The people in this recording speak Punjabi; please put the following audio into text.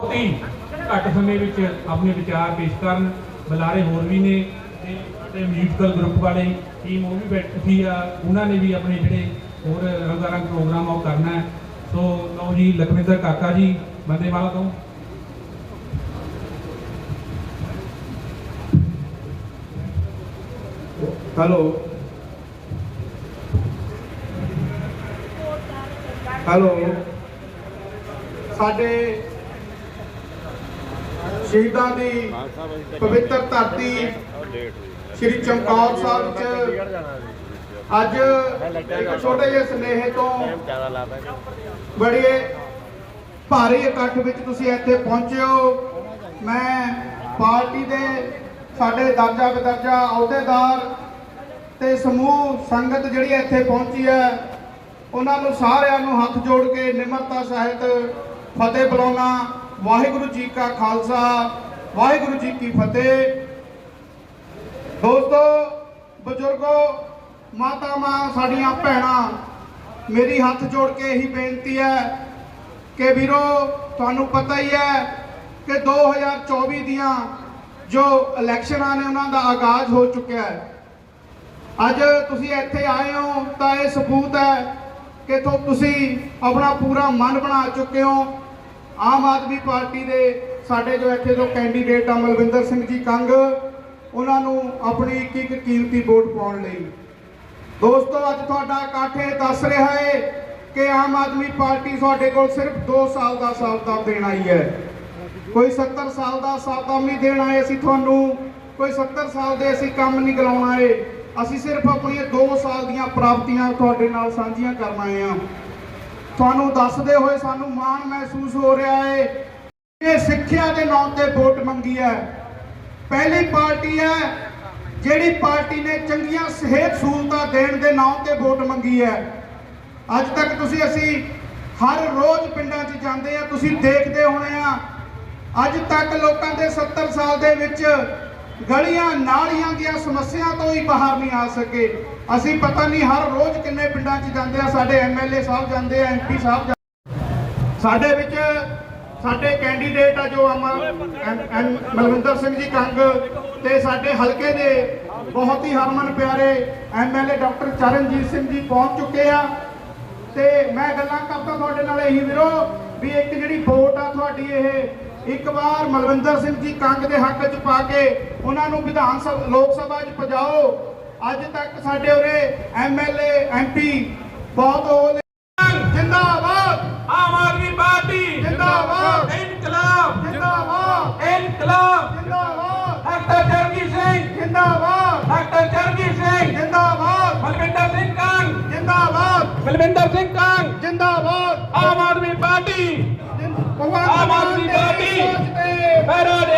ਬਹੁਤ ਹੀ ਘੱਟ ਸਮੇਂ ਵਿੱਚ ਆਪਣੇ ਵਿਚਾਰ ਪੇਸ਼ ਕਰਨ ਬੁਲਾਰੇ ਹੋਰ ਵੀ ਨੇ ਤੇ ਸਾਡੇ ਮਿਊਜ਼ੀਕਲ ਗਰੁੱਪ ਵਾਲੇ ਟੀਮ ਉਹ ਵੀ ਬੈਠੀ ਆ ਉਹਨਾਂ ਨੇ ਵੀ ਆਪਣੇ ਜਿਹੜੇ ਹੋਰ ਰੰਗਾਰੰਗ ਪ੍ਰੋਗਰਾਮ ਆ ਉਹ ਕਰਨਾ ਹੈ। ਸੋ ਲਓ ਜੀ, ਲਖਵਿੰਦਰ ਕਾਕਾ ਜੀ ਬੰਦੇ ਵਾਲਾ ਤੋਂ। ਹੈਲੋ ਹੈਲੋ ਸਾਡੇ ਸ਼ਹੀਦਾਂ ਦੀ ਪਵਿੱਤਰ ਧਰਤੀ ਸ੍ਰੀ ਚਮਕੌਰ ਸਾਹਿਬ ਚ ਅੱਜ ਇੱਕ ਛੋਟੇ ਜਿਹੇ ਸਨੇਹ ਤੋਂ ਬੜੀ ਭਾਰੀ ਇਕੱਠ ਵਿੱਚ ਤੁਸੀਂ ਇੱਥੇ ਪਹੁੰਚੇ ਹੋ। ਮੈਂ ਪਾਰਟੀ ਦੇ ਸਾਡੇ ਦਰਜਾ ਬਦਰਜਾ ਅਹੁਦੇਦਾਰ ਤੇ ਸਮੂਹ ਸੰਗਤ ਜਿਹੜੀ ਇੱਥੇ ਪਹੁੰਚੀ ਹੈ, ਉਹਨਾਂ ਨੂੰ ਸਾਰਿਆਂ ਨੂੰ ਹੱਥ ਜੋੜ ਕੇ ਨਿਮਰਤਾ ਸਹਿਤ ਫਤਿਹ ਬੁਲਾਉਣਾ ਵਾਹਿਗੁਰੂ ਜੀ ਕਾ ਖਾਲਸਾ, ਵਾਹਿਗੁਰੂ ਜੀ ਕੀ ਫਤਿਹ। ਦੋਸਤੋ, ਬਜ਼ੁਰਗੋ, ਮਾਤਾਵਾਂ, ਸਾਡੀਆਂ ਭੈਣਾਂ, ਮੇਰੀ ਹੱਥ ਜੋੜ ਕੇ ਇਹੀ ਬੇਨਤੀ ਹੈ ਕਿ ਵੀਰੋ, ਤੁਹਾਨੂੰ ਪਤਾ ਹੀ ਹੈ ਕਿ 2024 ਦੀਆਂ ਜੋ ਇਲੈਕਸ਼ਨਾਂ ਨੇ ਉਹਨਾਂ ਦਾ ਆਗਾਜ਼ ਹੋ ਚੁੱਕਿਆ ਹੈ। ਅੱਜ ਤੁਸੀਂ ਇੱਥੇ ਆਏ ਹੋ ਤਾਂ ਇਹ ਸਬੂਤ ਹੈ ਕਿ ਤੁਸੀਂ ਆਪਣਾ ਪੂਰਾ ਮਨ ਬਣਾ ਚੁੱਕੇ ਹੋ ਆਮ ਆਦਮੀ ਪਾਰਟੀ ਦੇ ਸਾਡੇ ਜੋ ਇੱਥੇ ਜੋ ਕੈਂਡੀਡੇਟ ਆ ਮਲਵਿੰਦਰ ਸਿੰਘ ਜੀ ਕੰਗ, ਉਹਨਾਂ ਨੂੰ ਆਪਣੀ ਇੱਕ ਇੱਕ ਕੀਮਤੀ ਵੋਟ ਪਾਉਣ ਲਈ। ਦੋਸਤੋ, ਅੱਜ ਤੁਹਾਡਾ ਇਕੱਠ ਇਹ ਦੱਸ ਰਿਹਾ ਹੈ ਕਿ ਆਮ ਆਦਮੀ ਪਾਰਟੀ ਤੁਹਾਡੇ ਕੋਲ ਸਿਰਫ 2 ਸਾਲ ਦਾ ਸਾਬਤਾ ਦੇਣਾ ਹੀ ਹੈ। ਕੋਈ 70 ਸਾਲ ਦਾ ਸਾਬਤਾ ਨਹੀਂ ਦੇਣ ਆਏ ਅਸੀਂ ਤੁਹਾਨੂੰ, ਕੋਈ 70 ਸਾਲ ਦੇ ਅਸੀਂ ਕੰਮ ਨਹੀਂ ਕਰਾਉਣਾ ਏ ਅਸੀਂ ਸਿਰਫ ਆਪਣੀਆਂ 2 ਸਾਲ ਦੀਆਂ ਪ੍ਰਾਪਤੀਆਂ ਤੁਹਾਡੇ ਨਾਲ ਸਾਂਝੀਆਂ ਕਰਨ ਆਏ ਹਾਂ। ਤੁਹਾਨੂੰ ਦੱਸਦੇ ਹੋਏ ਸਾਨੂੰ ਮਾਣ ਮਹਿਸੂਸ ਹੋ ਰਿਹਾ ਹੈ। ਇਹ ਸਿੱਖਿਆ ਦੇ ਨਾਂ ਤੇ ਵੋਟ ਮੰਗੀ ਹੈ। ਪਹਿਲੀ ਪਾਰਟੀ ਹੈ ਜਿਹੜੀ ਪਾਰਟੀ ਨੇ ਚੰਗੀਆਂ ਸਿਹਤ ਸਹੂਲਤਾਂ ਦੇਣ ਦੇ ਨਾਂ ਤੇ ਵੋਟ ਮੰਗੀ ਹੈ। ਅੱਜ ਤੱਕ ਤੁਸੀਂ ਅਸੀਂ ਹਰ ਰੋਜ਼ ਪਿੰਡਾਂ 'ਚ ਜਾਂਦੇ ਆ ਤੁਸੀਂ ਦੇਖਦੇ ਹੋਣੇ ਆ ਅੱਜ ਤੱਕ ਲੋਕਾਂ ਦੇ 70 ਸਾਲ ਦੇ ਵਿੱਚ ਗਲੀਆਂ ਨਾਲੀਆਂ ਦੀਆਂ ਸਮੱਸਿਆ ਤੋਂ ਹੀ ਬਾਹਰ ਨਹੀਂ ਆ ਸਕੇ। ਅਸੀਂ ਪਤਾ ਨਹੀਂ ਹਰ ਰੋਜ਼ ਕਿੰਨੇ ਪਿੰਡਾਂ 'ਚ ਜਾਂਦੇ ਆ, ਸਾਡੇ ਐਮਐਲਏ ਸਾਹਿਬ ਜਾਂਦੇ ਆ ਐਮਪੀ ਸਾਹਿਬ ਸਾਡੇ ਵਿੱਚ ਸਾਡੇ ਕੈਂਡੀਡੇਟ ਆ ਜੋ ਅਮਰ ਮਲਵਿੰਦਰ ਸਿੰਘ ਜੀ ਕੰਗ ਤੇ ਸਾਡੇ ਹਲਕੇ ਦੇ ਬਹੁਤ ਹੀ ਹਰਮਨ ਪਿਆਰੇ ਐਮਐਲਏ ਡਾਕਟਰ ਚਰਨਜੀਤ ਸਿੰਘ ਜੀ ਪਹੁੰਚ ਚੁੱਕੇ ਆ। ਤੇ ਮੈਂ ਗੱਲਾਂ ਕਰਦਾ ਤੁਹਾਡੇ ਨਾਲ ਇਹੀ ਵੀਰੋ ਵੀ ਇੱਕ ਜਿਹੜੀ ਵੋਟ ਆ ਤੁਹਾਡੀ ਇਹ ਇੱਕ ਵਾਰ ਮਲਵਿੰਦਰ ਸਿੰਘ ਜੀ ਕੰਗ ਦੇ ਹੱਕ 'ਚ ਪਾ ਕੇ ਉਹਨਾਂ ਨੂੰ ਵਿਧਾਨ ਸਭਾ, ਲੋਕ ਸਭਾ 'ਚ ਪਜਾਓ। ਅੱਜ ਤੱਕ ਸਾਡੇ ਉਰੇ ਐਮਐਲਏ ਐਮਪੀ ਬਹੁਤ ਹੋ ਜਿੰਦਾਬਾਦ ਆਮ ਆਦਮੀ ਪਾਰਟੀ ਜਿੰਦਾਬਾਦ ਇਨਕਲਾਬ ਜਿੰਦਾਬਾਦ ਇਨਕਲਾਬ ਜਿੰਦਾਬਾਦ ਡਾਕਟਰ ਚਰਨਜੀਤ ਸਿੰਘ ਜਿੰਦਾਬਾਦ ਡਾਕਟਰ ਚਰਨਜੀਤ ਸਿੰਘ ਜਿੰਦਾਬਾਦ ਬਲਵਿੰਦਰ ਸਿੰਘ ਕੰਗ ਜਿੰਦਾਬਾਦ ਬਲਵਿੰਦਰ ਸਿੰਘ ਕੰਗ। ਜਿੰਦਾਬਾਦ। ਆਮ ਆਦਮੀ ਪਾਰਟੀ। ਆਮ ਆਦਮੀ ਪਾਰਟੀ। ਸੋਚ